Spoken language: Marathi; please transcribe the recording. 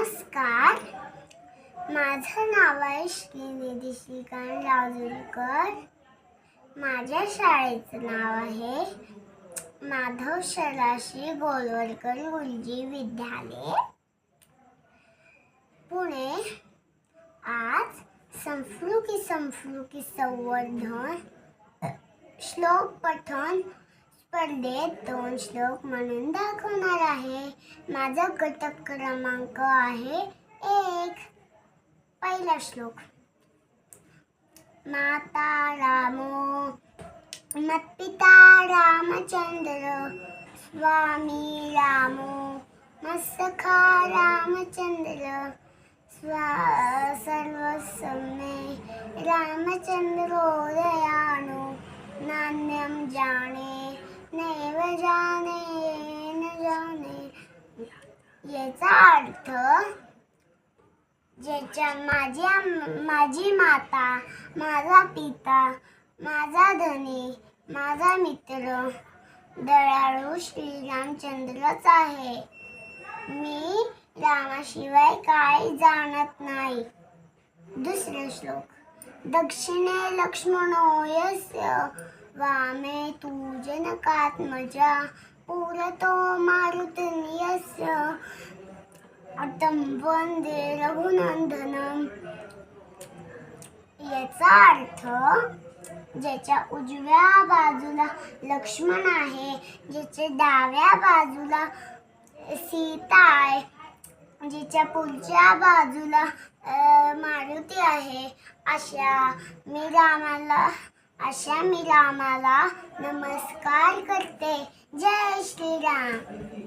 नमस्कार. माझं नाव आहे श्रीनिधी श्रीकांत राजुरीकर माझ्या शाळेचं नाव आहे माधव शराशी गोलवलकर गुरुजी विद्यालय. पुणे. आज संस्कृती संस्कृती संवर्धन श्लोक पठन स्पर्धेत दोन श्लोक म्हणून दाखवणार आहे. माझा घटक क्रमांक आहे एक. पहिला श्लोक. माता रामो मत्पिता रामचंद्र स्वामी रामो मत्सखा रामचंद्र स्वा सर्वसम्मे रामचंद्रो दयाणो नान्यं जाने याचा अर्थ ज्याच्या माझ्या माझी माता माझा पिता माझा धनी माझा मित्र दयाळू श्रीरामचंद्रच आहे. मी रामाशिवाय काय जाणत नाही. दुसरे श्लोक. दक्षिणे लक्ष्मणो यस्य वामे तू जनकात्मजा पुरतो मारुतनियस्य अटम वंदे रघुनंदनम याचा अर्थ ज्याच्या उजव्या बाजूला लक्ष्मण आहे ज्याच्या डाव्या बाजूला सीता आहे जिच्या पुढच्या बाजूला मारुती आहे अशा मी रामाला अशा मी रामाला नमस्कार करते जय stand.